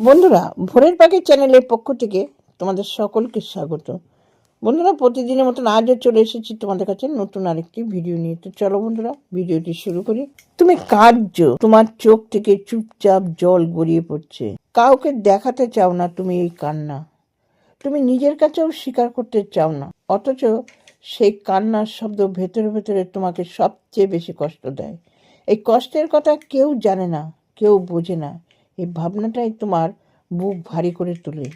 বন্ধুরা, ভোরের পাখি চ্যানেলের পক্ষ থেকে তোমাদের সকলকে স্বাগত। বন্ধুরা, প্রতিদিনের মতন আজও চলে এসেছি তোমাদের কাছে নতুন আরেকটি ভিডিও নিয়ে। তো চলো বন্ধুরা ভিডিওটি শুরু করি। তুমি কার্য তোমার চোখ থেকে চুপচাপ জল গড়িয়ে পড়ছে। কাউকে দেখাতে চাও না তুমি এই কান্না। তুমি নিজের কাছেও স্বীকার করতে চাও না। অথচ সেই কান্নার শব্দ ভেতরে ভেতরে তোমাকে সবচেয়ে বেশি কষ্ট দেয়। এই কষ্টের কথা কেউ জানে না, কেউ বোঝে না। এই ভাবনাটাই তোমার বুক ভারী করে তোলে।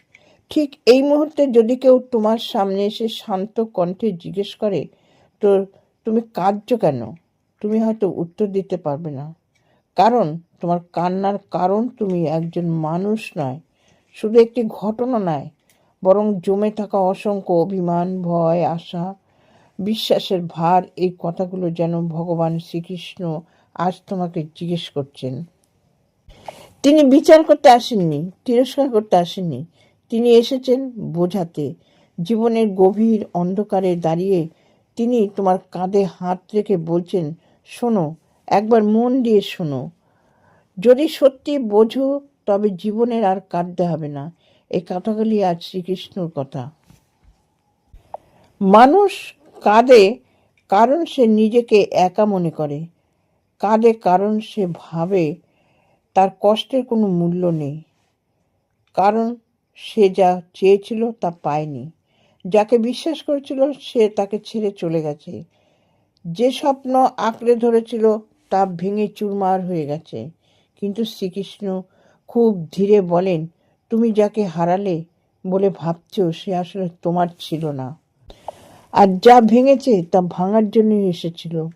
ঠিক এই মুহূর্তে যদি কেউ তোমার সামনে এসে শান্ত কণ্ঠে জিজ্ঞেস করে, তো তুমি কাঁদছো কেন? তুমি হয়তো উত্তর দিতে পারবে না। কারণ তোমার কান্নার কারণ তুমি একজন মানুষ নয়, শুধু একটি ঘটনা নয়, বরং জমে থাকা অসংখ্য অভিমান, ভয়, আশা, বিশ্বাসের ভার, এই কথাগুলো যেন ভগবান শ্রীকৃষ্ণ আজ তোমাকে জিজ্ঞেস করছেন। তিনি বিচার করতে আসেননি, তিরস্কার করতে আসেননি। তিনি এসেছেন বোঝাতে। জীবনের গভীর অন্ধকারে দাঁড়িয়ে তিনি তোমার কাঁধে হাত রেখে বলছেন, শোনো, একবার মন দিয়ে শোনো। যদি সত্যি বোঝো, তবে জীবনের আর কাঁদতে হবে না। এই কথাগুলি আজ শ্রীকৃষ্ণর কথা। মানুষ কাঁদে কারণ সে নিজেকে একা মনে করে। কাঁদে কারণ সে ভাবে তার কষ্টের কোনো মূল্য নেই। কারণ সে যা চেয়েছিল তা পায়নি। যাকে বিশ্বাস করেছিল সে তাকে ছেড়ে চলে গেছে। যে স্বপ্ন আঁকড়ে ধরেছিল তা ভেঙে চুরমার হয়ে গেছে। কিন্তু শ্রীকৃষ্ণ খুব ধীরে বলেন, তুমি যাকে হারালে বলে ভাবছ সে আসলে তোমার ছিল না। আর যা ভেঙেছে তা ভাঙার জন্যই এসেছিল।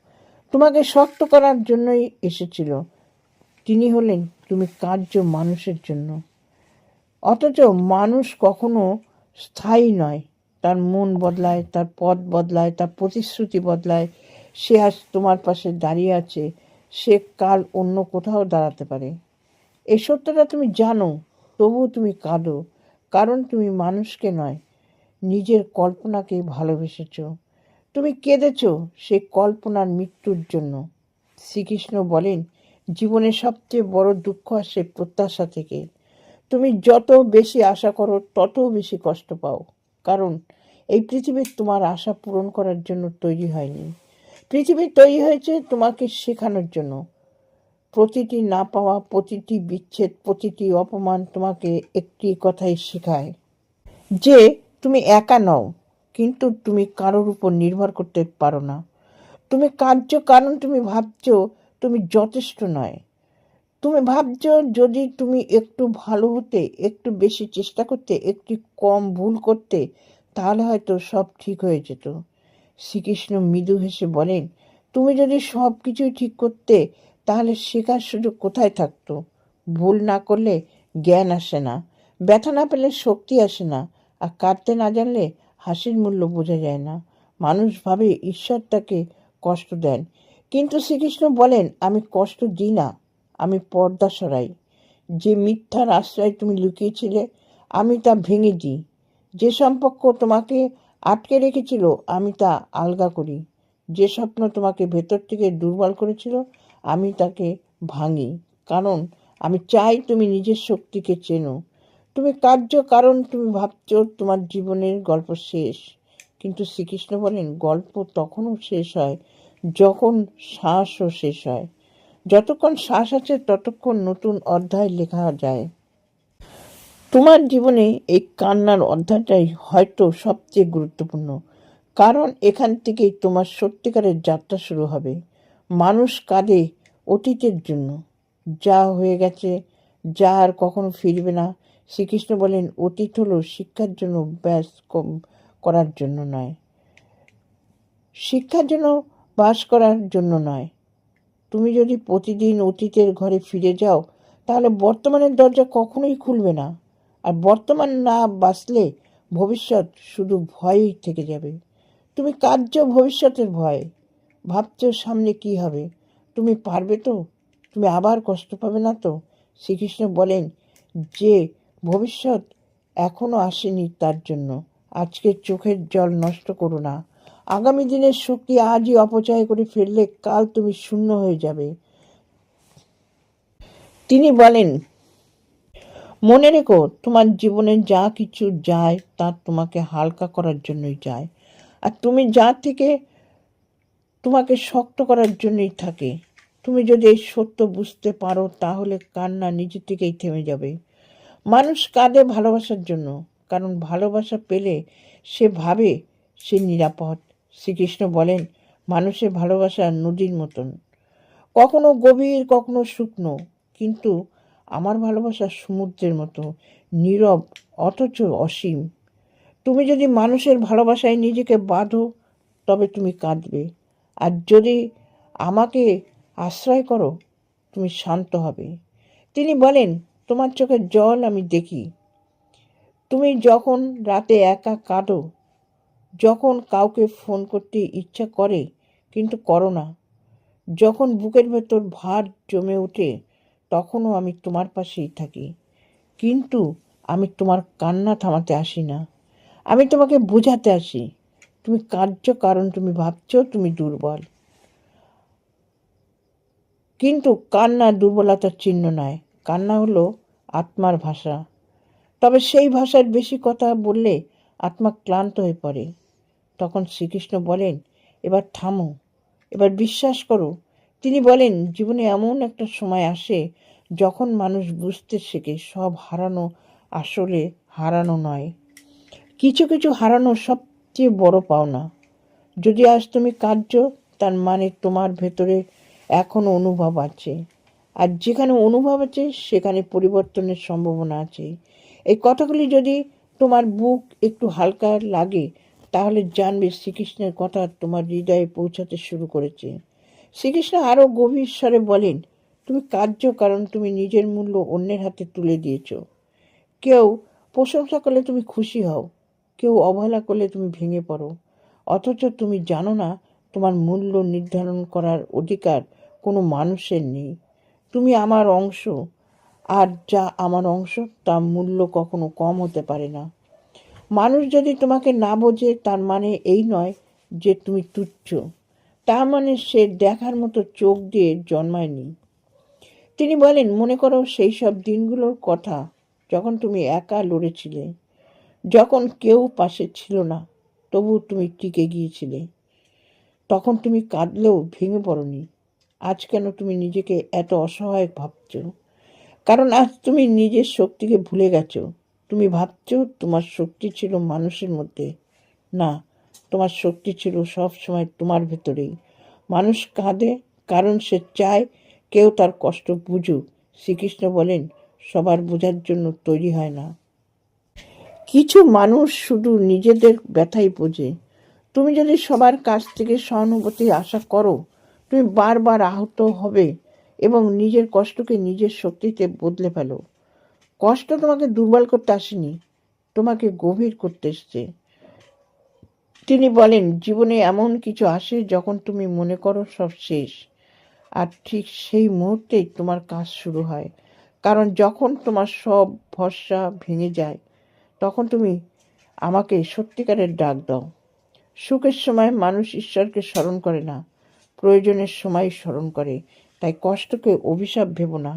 তোমাকে শক্ত করার জন্যই এসেছিল। তিনি হলেন তুমি কার্য মানুষের জন্য। অথচ মানুষ কখনো স্থায়ী নয়। তার মন বদলায়, তার পথ বদলায়, তার প্রতিশ্রুতি বদলায়। সে আজ তোমার পাশে দাঁড়িয়ে আছে। সে কাল অন্য কোথাও দাঁড়াতে পারে। এই সত্যটা তুমি জানো, তবুও তুমি কাঁদো, কারণ তুমি মানুষকে নয়, নিজের কল্পনাকে ভালোবেসেছ। তুমি কেঁদেছ সেই কল্পনার মৃত্যুর জন্য। শ্রীকৃষ্ণ বলেন জীবনের সবচেয়ে বড় দুঃখ আসে প্রত্যাশা থেকে। তুমি যত বেশি আশা করো, তত বেশি কষ্ট পাও। কারণ, এই পৃথিবী তোমার আশা পূরণ করার জন্য তৈরি হয়নি। পৃথিবী তৈরি হয়েছে তোমাকে শেখানোর জন্য। প্রতিটি না পাওয়া, প্রতিটি বিচ্ছেদ, প্রতিটি অপমান তোমাকে একটি কথাই শেখায় যে, তুমি একা নও, কিন্তু তুমি কারোর উপর নির্ভর করতে পারো না। তুমি কাঁদছো কারণ তুমি ভাবছ তুমি যথেষ্ট নয়। তুমি ভাবছ যদি তুমি একটু ভালো হতে, একটু বেশি চেষ্টা করতে, একটু কম ভুল করতে, তাহলে হয়তো সব ঠিক হয়ে যেত। শ্রীকৃষ্ণ মৃদু হেসে বলেন, তুমি যদি সব কিছুই ঠিক করতে, তাহলে শেখার সুযোগ কোথায় থাকতো? ভুল না করলে জ্ঞান আসে না, ব্যথা না পেলে শক্তি আসে না, আর কাঁদতে না জানলে হাসির মূল্য বোঝা যায় না। মানুষ ভাবে ঈশ্বর তাকে কষ্ট দেন কিন্তু শ্রীকৃষ্ণ বলেন, আমি কষ্ট দিই না, আমি পর্দা সরাই। যে মিথ্যার আশ্রয় তুমি লুকিয়েছিলে, আমি তা ভেঙে দিই। যে সম্পর্ক তোমাকে আটকে রেখেছিল, আমি তা আলগা করি। যে স্বপ্ন তোমাকে ভেতর থেকে দুর্বল করেছিল, আমি তাকে ভাঙি। কারণ আমি চাই তুমি নিজের শক্তিকে চেনো। তুমি কার্য কারণ, তুমি ভাবছ তোমার জীবনের গল্প শেষ। কিন্তু শ্রীকৃষ্ণ বলেন, গল্প তখনও শেষ হয় যখন শ্বাসও শেষ হয়। যতক্ষণ শ্বাস আছে, ততক্ষণ নতুন অধ্যায় লেখা যায়। তোমার জীবনে এই কান্নার অধ্যায়টাই হয়তো সবচেয়ে গুরুত্বপূর্ণ। কারণ এখান থেকেই তোমার সত্যিকারের যাত্রা শুরু হবে। মানুষ কাঁদে অতীতের জন্য। যা হয়ে গেছে, যা আর কখনো ফিরবে না। শ্রীকৃষ্ণ বলেন, অতীত হলো শিক্ষার জন্য ব্যাস করার জন্য নয়। শিক্ষার জন্য বাস করার জন্য নয়। তুমি যদি প্রতিদিন অতীতের ঘরে ফিরে যাও, তাহলে বর্তমানের দরজা কখনোই খুলবে না। আর বর্তমান না বাঁচলে ভবিষ্যৎ শুধু ভয়ই থেকে যাবে। তুমি কার্য ভবিষ্যতের ভয়। ভাবছ সামনে কি হবে। তুমি পারবে তো? তুমি আবার কষ্ট পাবে না তো? শ্রীকৃষ্ণ বলেন, যে ভবিষ্যৎ এখনও আসেনি তার জন্য। আজকে চোখের জল নষ্ট করো না। আগামী দিনের শক্তি আজই অপচয় করে ফেললে কাল তুমি শূন্য হয়ে যাবে। তিনি বলেন, মনে রেখো, তোমার জীবনে যা কিছু যায়, তা তোমাকে হালকা করার জন্যই যায়। আর তুমি যা থেকে তোমাকে শক্ত করার জন্যই থাকে। তুমি যদি এই সত্য বুঝতে পারো, তাহলে কান্না নিজে থেকেই থেমে যাবে। মানুষ কাঁদে ভালোবাসার জন্য, কারণ ভালোবাসা পেলে সে ভাবে সে নিরাপদ। শ্রীকৃষ্ণ বলেন, মানুষের ভালোবাসা নদীর মতন। কখনো গভীর, কখনো শুকনো, কিন্তু আমার ভালোবাসা সমুদ্রের মতো, নীরব, অথচ অসীম। তুমি যদি মানুষের ভালোবাসায় নিজেকে বাঁধো, তবে তুমি কাঁদবে। আর যদি আমাকে আশ্রয় করো, তুমি শান্ত হবে। তিনি বলেন, তোমার চোখের জল আমি দেখি। তুমি যখন রাতে একা কাঁদো যখন কাউকে ফোন করতে ইচ্ছা করে, কিন্তু করো না। যখন বুকের ভেতর ভার জমে ওঠে, তখনও আমি তোমার পাশেই থাকি। কিন্তু আমি তোমার কান্না থামাতে আসি না। আমি তোমাকে বোঝাতে আসি। তুমি কার্য কারণ তুমি ভাবছ, তুমি দুর্বল। কিন্তু কান্না দুর্বলতার চিহ্ন নয়। কান্না হলো আত্মার ভাষা। তবে সেই ভাষার বেশি কথা বললে আত্মা ক্লান্ত হয়ে পড়ে। তখন শ্রীকৃষ্ণ বলেন, এবার থামো, এবার বিশ্বাস করো। তিনি বলেন, জীবনে এমন একটা সময় আসে যখন মানুষ বুঝতে শেখে সব হারানো আসলে হারানো নয়। কিছু কিছু হারানো সবচেয়ে বড় পাওনা। যদি আজ তুমি কাঁদছ তার মানে তোমার ভেতরে এখনও অনুভব আছে। আর যেখানে অনুভব আছে, সেখানে পরিবর্তনের সম্ভাবনা আছে। এই কথাগুলি যদি তোমার বুক একটু হালকা লাগে তাহলে জানবে শ্রীকৃষ্ণের কথা তোমার হৃদয়ে পৌঁছাতে শুরু করেছে। শ্রীকৃষ্ণ আরও গভীর স্বরে বলেন, তুমি কার্য কারণ তুমি নিজের মূল্য অন্যের হাতে তুলে দিয়েছ। কেউ প্রশংসা করলে তুমি খুশি হও, কেউ অবহেলা করলে তুমি ভেঙে পড়ো। অথচ তুমি জানো না, তোমার মূল্য নির্ধারণ করার অধিকার কোনো মানুষের নেই। তুমি আমার অংশ, আর যা আমার অংশ, তার মূল্য কখনো কম হতে পারে না। মানুষ যদি তোমাকে না বোঝে, তার মানে এই নয় যে তুমি তুচ্ছ। তার মানে সে দেখার মতো চোখ দিয়ে জন্মায়নি। তিনি বলেন, মনে করো সেই সব দিনগুলোর কথা যখন তুমি একা লড়েছিলে, যখন কেউ পাশে ছিল না, তবু তুমি টিকে গিয়েছিলে। তখন তুমি কাঁদলেও ভেঙে পড়নি। আজ কেন তুমি নিজেকে এত অসহায় ভাবছ? কারণ আজ তুমি নিজের শক্তিকে ভুলে গেছো। তুমি ভাবছ তোমার শক্তি ছিল মানুষের মধ্যে? না, তোমার শক্তি ছিল সব সময় তোমার ভেতরেই। মানুষ কাঁদে, কারণ সে চায় কেউ তার কষ্ট বুঝুক। শ্রীকৃষ্ণ বলেন, সবার বোঝার জন্য তৈরি হয় না। কিছু মানুষ শুধু নিজেদের ব্যথাই বোঝে। তুমি যদি সবার কাছ থেকে সহানুভূতি আশা করো, তুমি বারবার আহত হবে এবং নিজের কষ্টকে নিজের শক্তিতে বদলে ফেলো। কষ্ট তোমাকে দুর্বল করতে আসেনি, তোমাকে গভীর করতে এসছে। তিনি বলেন, জীবনে এমন কিছু আসে যখন তুমি মনে করো সব শেষ, আর ঠিক সেই মুহূর্তেই তোমার কাজ শুরু হয়। কারণ যখন তোমার সব ভরসা ভেঙে যায়, তখন তুমি আমাকে সত্যিকারের ডাক দাও। সুখের সময় মানুষ ঈশ্বরকে স্মরণ করে না, প্রয়োজনের সময় স্মরণ করে। তাই কষ্টকে অভিশাপ ভেবো না।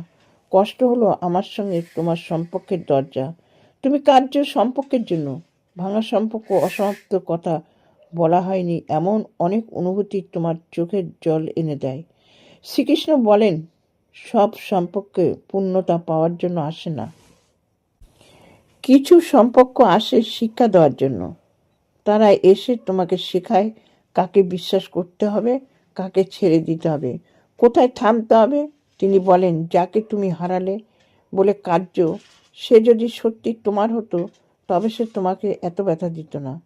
কষ্ট হলো আমার সঙ্গে তোমার সম্পর্কের দরজা। তুমি কার্য সম্পর্কের জন্য। ভাঙা সম্পর্ক, অসমাপ্ত কথা বলা হয়নি, এমন অনেক অনুভূতি তোমার চোখের জল এনে দেয়। শ্রীকৃষ্ণ বলেন, সব সম্পর্কে পূর্ণতা পাওয়ার জন্য আসে না। কিছু সম্পর্ক আসে শিক্ষা দেওয়ার জন্য। তারা এসে তোমাকে শেখায় কাকে বিশ্বাস করতে হবে, কাকে ছেড়ে দিতে হবে, কোথায় থামতে হবে তিনি বলেন, যাকে তুমি হারালে বলে কার্য সে যদি সত্যি তোমার হতো, তবে সে তোমাকে এত ব্যথা দিত না।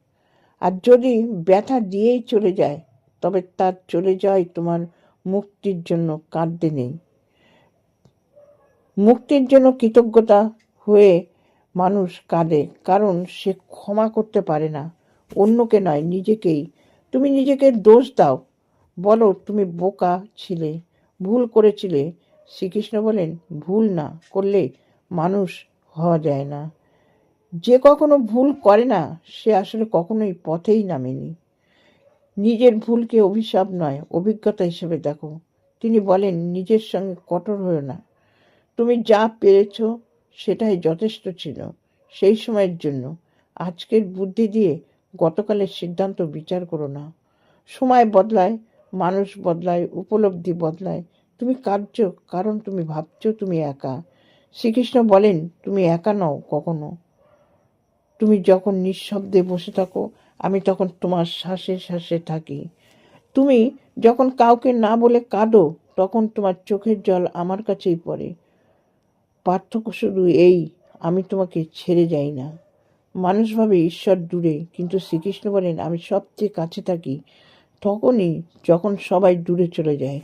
আর যদি ব্যথা দিয়েই চলে যায়, তবে তার চলে যাওয়াই তোমার মুক্তির জন্য কাঁদতে নেই। মুক্তির জন্য কৃতজ্ঞতা হয়ে মানুষ কাঁদে, কারণ সে ক্ষমা করতে পারে না। অন্যকে নয়, নিজেকেই। তুমি নিজেকে দোষ দাও। বলো, তুমি বোকা ছিলে, ভুল করেছিলে শ্রীকৃষ্ণ বলেন, ভুল না করলে মানুষ হওয়া যায় না। যে কখনো ভুল করে না, সে আসলে কখনোই পথেই নামেনি। নিজের ভুলকে অভিশাপ নয়, অভিজ্ঞতা হিসেবে দেখো। তিনি বলেন, নিজের সঙ্গে কঠোর হয়েও না। তুমি যা পেরেছ, সেটাই যথেষ্ট ছিল সেই সময়ের জন্য। আজকের বুদ্ধি দিয়ে গতকালের সিদ্ধান্ত বিচার করো না। সময় বদলায়, মানুষ বদলায়, উপলব্ধি বদলায় তুমি কাঁদছ, কারণ তুমি ভাবছ তুমি একা। শ্রীকৃষ্ণ বলেন, তুমি একা নও কখনো। তুমি যখন নিঃশব্দে বসে থাকো, আমি তখন তোমার শ্বাসে শ্বাসে থাকি। তুমি যখন কাউকে না বলে কাঁদো, তখন তোমার চোখের জল আমার কাছেই পড়ে। পার্থক্য শুধু এই, আমি তোমাকে ছেড়ে যাই না। মানুষ ভাবে ঈশ্বর দূরে, কিন্তু শ্রীকৃষ্ণ বলেন, আমি সবচেয়ে কাছে থাকি। তখনই যখন সবাই দূরে চলে যায়।